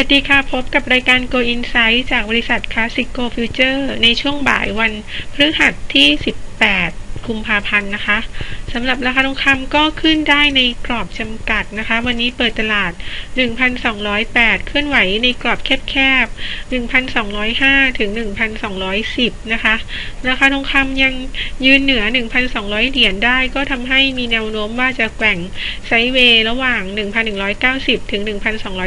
วัสดีค่ะ พบกับรายการ Go Insight จากบริษัท Classic Go Future ในช่วงบ่ายวันพฤหัสที่ 18 กุมภาพันธ์นะคะสำหรับราคาทองคำก็ขึ้นได้ในกรอบจำกัดนะคะ วันนี้เปิดตลาด 1,208 เคลื่อนไหวในกรอบแคบๆ 1,205 ถึง 1,210 นะคะ ราคาทองคำยังยืนเหนือ 1,200 เหรียญได้ก็ทำให้มีแนวโน้มว่าจะแกว่งไซเวย์ระหว่าง 1,190 ถึง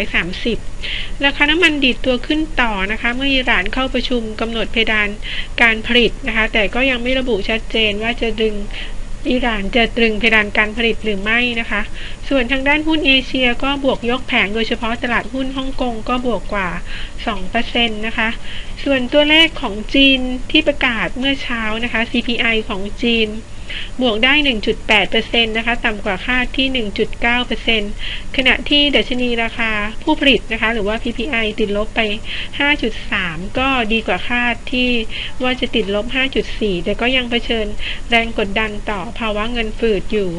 1,230 ราคาน้ำมันดีดตัวขึ้นต่อนะคะ เมื่ออิหร่านเข้าประชุมกำหนดเพดานการผลิตนะคะ แต่ก็ยังไม่ระบุชัดเจนว่าจะดึงอิหร่านจะตรึงเพดานการผลิตหรือไม่นะคะ ส่วนทางด้านหุ้นเอเชียก็บวกยกแผงโดยเฉพาะตลาดหุ้นฮ่องกงก็บวกกว่า 2%นะคะ ส่วนตัวเลขของจีนที่ประกาศเมื่อเช้านะคะ CPI ของจีน บวกได้ 1.8%นะคะ ต่ำกว่าคาดที่ 1.9%ขณะที่ดัชนีราคาผู้ผลิตนะคะ หรือว่า PPI ติดลบไป 5.3 ก็ดีกว่าคาดที่ว่าจะติดลบ 5.4 แต่ก็ยังเผชิญแรงกดดันต่อภาวะเงินฝืดอยู่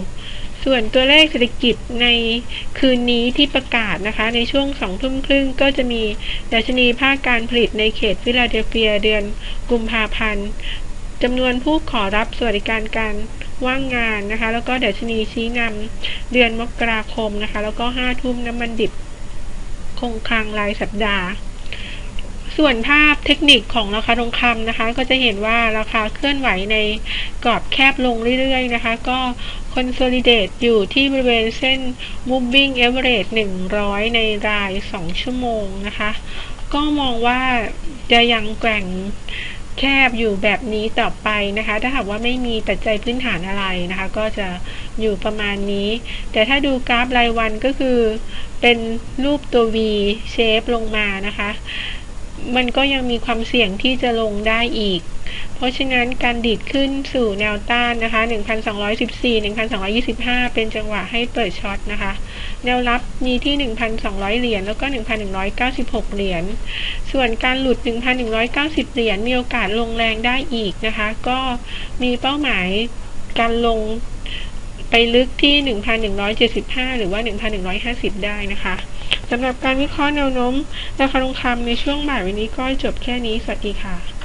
ส่วนตัวเลขเศรษฐกิจในคืนนี้ที่ประกาศนะคะ ในช่วงสองทุ่มครึ่งก็จะมีดัชนีภาคการผลิตในเขตฟิลาเดลเฟียเดือนกุมภาพันธ์ จำนวนผู้ขอรับสวัสดิการการว่างงานนะคะ แล้วก็เดชนีชี้นำเดือนมกราคมนะคะ แล้วก็ห้าทุ่มน้ำมันดิบคงคลังรายสัปดาห์ ส่วนภาพเทคนิคของราคาทองคำนะคะ ก็จะเห็นว่าราคาเคลื่อนไหวในกรอบแคบลงเรื่อยๆนะคะ ก็ consolidate อยู่ที่บริเวณเส้น moving average 100 ในราย 2 ชั่วโมงนะคะ ก็มองว่าจะยังแกว่ง แคบอยู่แบบนี้ต่อไปนะคะ ถ้าหากว่าไม่มีปัจจัยพื้นฐานอะไรนะคะ ก็จะอยู่ประมาณนี้ แต่ถ้าดูกราฟรายวันก็คือเป็นรูปตัว V shape ลงมานะคะ มันก็ยังมีความเสี่ยงที่จะลงได้อีก ราะฉะนั้นการดีดขึ้นสู่แนวต้านนะคะ 1,214 1,225 เป็นจังหวะให้เปิดช็อตนะคะ แนวรับมีที่ 1,200 เหรียญแล้วก็ 1,196 เหรียญ ส่วนการหลุด 1,190 เหรียญมีโอกาสลงแรงได้อีกนะคะ ก็มีเป้าหมายการลงไปลึกที่ 1,175 หรือว่า 1,150 ได้นะคะสำหรับการวิเคราะห์แนวโน้มราคาทองคำในช่วงบ่ายวันนี้ก็จบแค่นี้ สวัสดีค่ะ